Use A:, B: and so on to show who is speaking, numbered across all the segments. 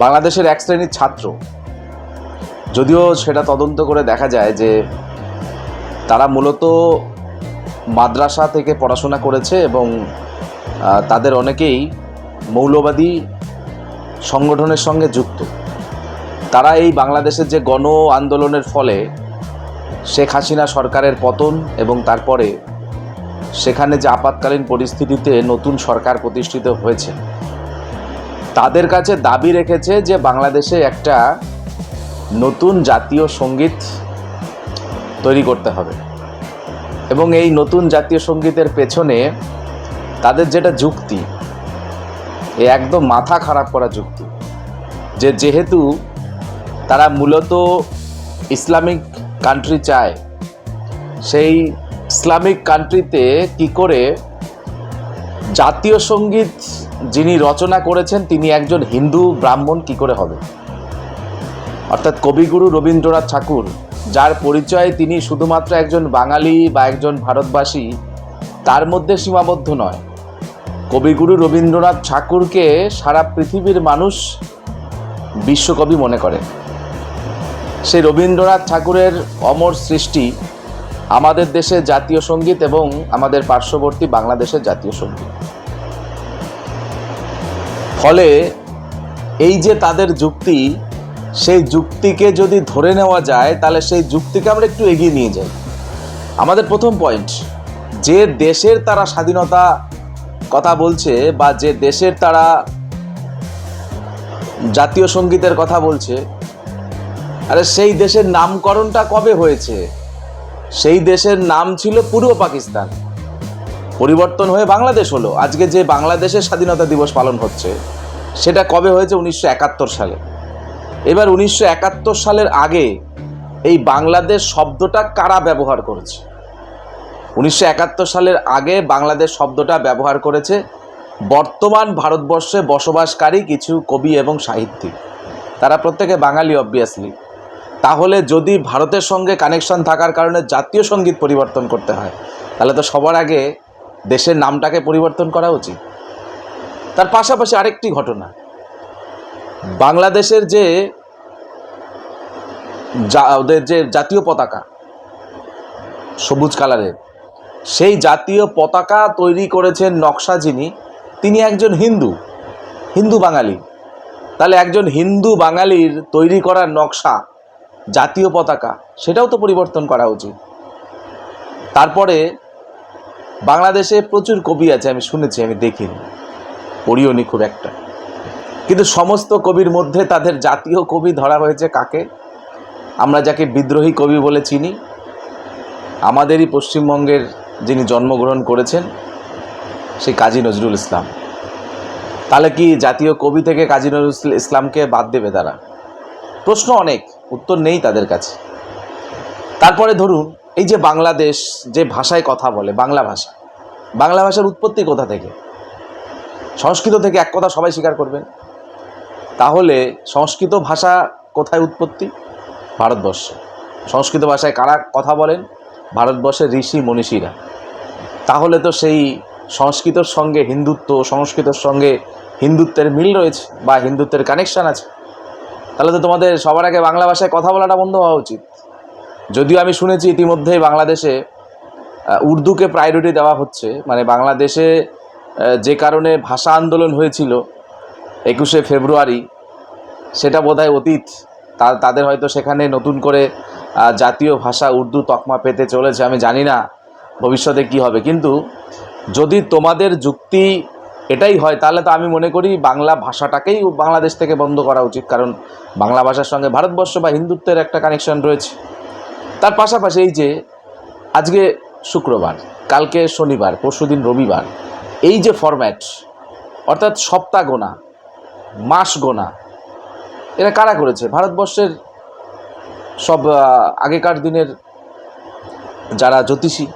A: বাংলাদেশের এক শ্রেণির ছাত্র। যদিও সেটা তদন্ত করে দেখা যায় যে তারা মূলত মাদ্রাসা থেকে পড়াশোনা করেছে এবং তাদের অনেকেই মৌলবাদী সংগঠনের সঙ্গে যুক্ত। তারা এই বাংলাদেশের যে গণ আন্দোলনের ফলে শেখ হাসিনা সরকারের পতন এবং তারপরে সেখানে যে আপাতকালীন পরিস্থিতিতে নতুন সরকার প্রতিষ্ঠিত হয়েছে তাদের কাছে দাবি রেখেছে যে বাংলাদেশে একটা নতুন জাতীয় সংগীত তৈরি করতে হবে। এবং এই নতুন জাতীয় সঙ্গীতের পেছনে তাদের যেটা যুক্তি, এ একদম মাথা খারাপ করা যুক্তি যে যেহেতু তারা মূলত ইসলামিক কান্ট্রি চায়, সেই ইসলামিক কান্ট্রিতে কি করে জাতীয় সংগীত যিনি রচনা করেছেন, তিনি একজন হিন্দু ব্রাহ্মণ, কি করে হবে? অর্থাৎ কবিগুরু রবীন্দ্রনাথ ঠাকুর, যার পরিচয় তিনি শুধুমাত্র একজন বাঙালি বা একজন ভারতবাসী, তার মধ্যে সীমাবদ্ধ নয়। কবিগুরু রবীন্দ্রনাথ ঠাকুরকে সারা পৃথিবীর মানুষ বিশ্বকবি মনে করে। সেই রবীন্দ্রনাথ ঠাকুরের অমর সৃষ্টি আমাদের দেশে জাতীয় সংগীত এবং আমাদের পার্শ্ববর্তী বাংলাদেশের জাতীয় সংগীত। ফলে এই যে তাদের যুক্তি, সেই যুক্তিকে যদি ধরে নেওয়া যায়, তাহলে সেই যুক্তিকে আমরা একটু এগিয়ে নিয়ে যাই। আমাদের প্রথম পয়েন্ট যে দেশের তারা স্বাধীনতা কথা বলছে বা যে দেশের তারা জাতীয় সঙ্গীতের কথা বলছে, আরে সেই দেশের নামকরণটা কবে হয়েছে? সেই দেশের নাম ছিল পূর্ব পাকিস্তান। পরিবর্তন হয়ে বাংলাদেশ হলো। আজকে যে বাংলাদেশের স্বাধীনতা দিবস পালন হচ্ছে, সেটা কবে হয়েছে উনিশশো একাত্তর সালে? এবার উনিশশো একাত্তর সালের আগে এই বাংলাদেশ শব্দটা কারা ব্যবহার করেছে? উনিশশো একাত্তর সালের আগে বাংলাদেশ শব্দটা ব্যবহার করেছে বর্তমান ভারতবর্ষে বসবাসকারী কিছু কবি এবং সাহিত্যিক। তারা প্রত্যেকে বাঙালি অবভিয়াসলি তাহলে যদি ভারতের সঙ্গে কানেকশন থাকার কারণে জাতীয় সংগীত পরিবর্তন করতে হয়, তাহলে তো সবার আগে দেশের নামটাকে পরিবর্তন করা উচিত। তার পাশাপাশি আরেকটি ঘটনা। বাংলাদেশের যে ওদের যে জাতীয় পতাকা, সবুজ কালারের, সেই জাতীয় পতাকা তৈরি করেছেন নকশা যিনি, তিনি একজন হিন্দু হিন্দু বাঙালি। তাহলে একজন হিন্দু বাঙালির তৈরি করা নকশা, জাতীয় পতাকা, সেটাও তো পরিবর্তন করা উচিত। তারপরে বাংলাদেশে প্রচুর কবি আছে, আমি শুনেছি, আমি দেখিনি। পড়িওনি খুব একটা। কিন্তু সমস্ত কবির মধ্যে তাদের জাতীয় কবি ধরা হয়েছে কাকে? আমরা যাকে বিদ্রোহী কবি বলে চিনি, আমাদেরই পশ্চিমবঙ্গের যিনি জন্মগ্রহণ করেছেন সেই কাজী নজরুল ইসলাম। তাহলে কি জাতীয় কবি থেকে কাজী নজরুল ইসলামকে বাদ দেবে তারা? প্রশ্ন অনেক, উত্তর নেই তাদের কাছে। তারপরে ধরুন এই যে বাংলাদেশ যে ভাষায় কথা বলে, বাংলা ভাষা, বাংলা ভাষার উৎপত্তি কোথা থেকে? সংস্কৃত থেকে এক কথা সবাই স্বীকার করবেন তাহলে সংস্কৃত ভাষা কোথায় উৎপত্তি? ভারতবর্ষে। সংস্কৃত ভাষায় কারা কথা বলেন? ভারতবর্ষের ঋষি মনীষীরা। তাহলে তো সেই সংস্কৃতর সঙ্গে হিন্দুত্ব, সংস্কৃতর সঙ্গে হিন্দুত্বের মিল রয়েছে বা হিন্দুত্বের কানেকশান আছে। তাহলে তো তোমাদের সবার আগে বাংলা ভাষায় কথা বলাটা বন্ধ হওয়া উচিত। যদিও আমি শুনেছি ইতিমধ্যেই বাংলাদেশে উর্দুকে প্রায়োরিটি দেওয়া হচ্ছে। মানে বাংলাদেশে যে কারণে ভাষা আন্দোলন হয়েছিল একুশে ফেব্রুয়ারি, সেটা বোধহয় অতীত। তা, তাদের হয়তো সেখানে নতুন করে জাতীয় ভাষা উর্দু তকমা পেতে চলেছে, আমি জানি না ভবিষ্যতে কি হবে। কিন্তু যদি তোমাদের যুক্তি এটাই হয়, তাহলে তো আমি মনে করি বাংলা ভাষাটাকেই বাংলাদেশ থেকে বন্ধ করা উচিত। কারণ বাংলা ভাষার সঙ্গে ভারতবর্ষ বা হিন্দুত্বের একটা কানেকশন রয়েছে। তার পাশাপাশি এই যে আজকে শুক্রবার, কালকে শনিবার পরশুদিন রবিবার, এই যে ফরম্যাট অর্থাৎ সপ্তাহ গোনা, মাস গোনা, এরা কারা করেছে? ভারতবর্ষের সব আগেকার দিনের যারা জ্যোতিষী,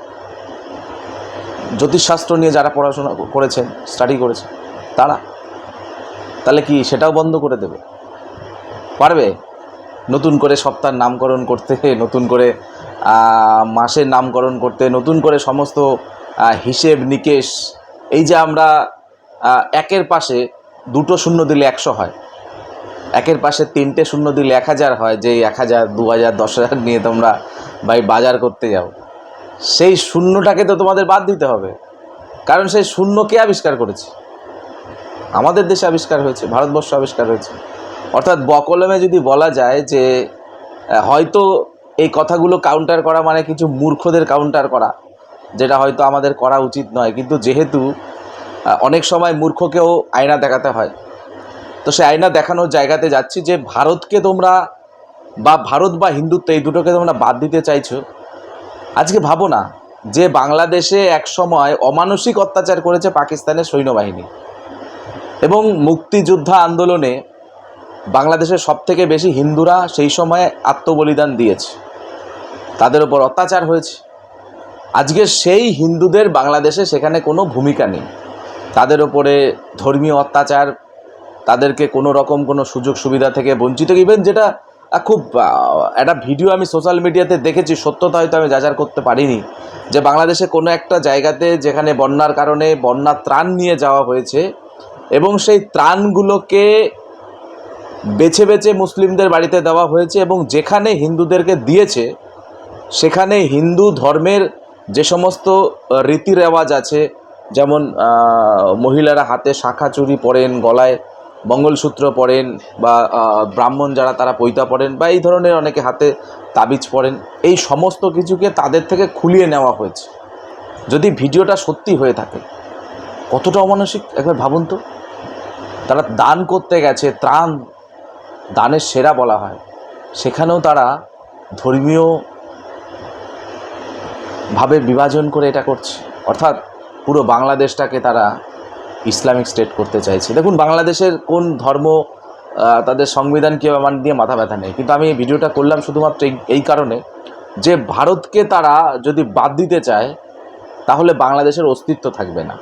A: জ্যোতিষশাস্ত্র নিয়ে যারা পড়াশোনা করেছেন স্টাডি করেছেন, তারা? তাহলে কি সেটাও বন্ধ করে দেবে? পারবে? নতুন করে সপ্তাহের নামকরণ করতে, নতুন করে মাসের নামকরণ করতে, নতুন করে সমস্ত হিসেব নিকেশ, এই যে আমরা একের পাশে দুটো শূন্য দিলে একশো হয়। একের পাশে তিনটে শূন্য দিলে এক হাজার হয় যে এক হাজার, দু হাজার, দশ হাজার নিয়ে তোমরা ভাই বাজার করতে যাও। সেই শূন্যটাকে তো তোমাদের বাদ দিতে হবে। কারণ সেই শূন্য কে আবিষ্কার করেছে। আমাদের দেশে আবিষ্কার হয়েছে, ভারতবর্ষ আবিষ্কার হয়েছে। অর্থাৎ বকলমে যদি বলা যায় যে হয়তো এই কথাগুলো কাউন্টার করা মানে কিছু মূর্খদের কাউন্টার করা, যেটা হয়তো আমাদের করা উচিত নয়। কিন্তু যেহেতু অনেক সময় মূর্খকেও আয়না দেখাতে হয়। তো সে আয়না দেখানোর জায়গাতে যাচ্ছি যে, ভারতকে তোমরা বা ভারত বা হিন্দুত্ব এই দুটোকে তোমরা বাদ দিতে চাইছো। আজকে ভাবো না যে, বাংলাদেশে এক সময় অমানসিক অত্যাচার করেছে পাকিস্তানের সৈন্যবাহিনী। এবং মুক্তিযোদ্ধা আন্দোলনে বাংলাদেশের সবথেকে বেশি হিন্দুরা সেই সময়ে আত্মবলিদান দিয়েছে। তাদের ওপর অত্যাচার হয়েছে। আজকে সেই হিন্দুদের বাংলাদেশে সেখানে কোনো ভূমিকা নেই। তাদের ওপরে ধর্মীয় অত্যাচার, তাদেরকে কোনো রকম কোনো সুযোগ সুবিধা থেকে বঞ্চিত ইভেন যেটা খুব একটা ভিডিও আমি সোশ্যাল মিডিয়াতে দেখেছি, সত্যতা হয়তো আমি যাচার করতে পারিনি, যে বাংলাদেশে কোনো একটা জায়গাতে যেখানে বন্যার কারণে বন্যার ত্রাণ নিয়ে যাওয়া হয়েছে এবং সেই ত্রাণগুলোকে বেছে বেছে মুসলিমদের বাড়িতে দেওয়া হয়েছে এবং যেখানে হিন্দুদেরকে দিয়েছে, সেখানে হিন্দু ধর্মের যে সমস্ত রীতি রেওয়াজ আছে, যেমন মহিলারা হাতে শাখা চুরি পরেন, গলায় মঙ্গলসূত্র পরেন বা ব্রাহ্মণ যারা তারা পৈতা পরেন বা এই ধরনের অনেকে হাতে তাবিজ পরেন, এই সমস্ত কিছুকে তাদের থেকে খুলিয়ে নেওয়া হয়েছে। যদি ভিডিওটা সত্যি হয়ে থাকে, কতটা অমানসিক? একবার ভাবুন তো। তারা দান করতে গেছে, ত্রাণ দানের সেরা বলা হয়। সেখানেও তারা ধর্মীয় ভাবে বিভাজন করে এটা করছে। অর্থাৎ পুরো বাংলাদেশটাকে তারা ইসলামিক স্টেট করতে চাইছে। দেখুন, বাংলাদেশের কোন ধর্ম তাদের সংবিধান কীভাবে মান দিয়ে মাথা ব্যথা নেই। কিন্তু আমি এই ভিডিওটা করলাম শুধুমাত্র এই কারণে যে ভারতকে তারা যদি বাদ দিতে চায়, তাহলে বাংলাদেশের অস্তিত্ব থাকবে না।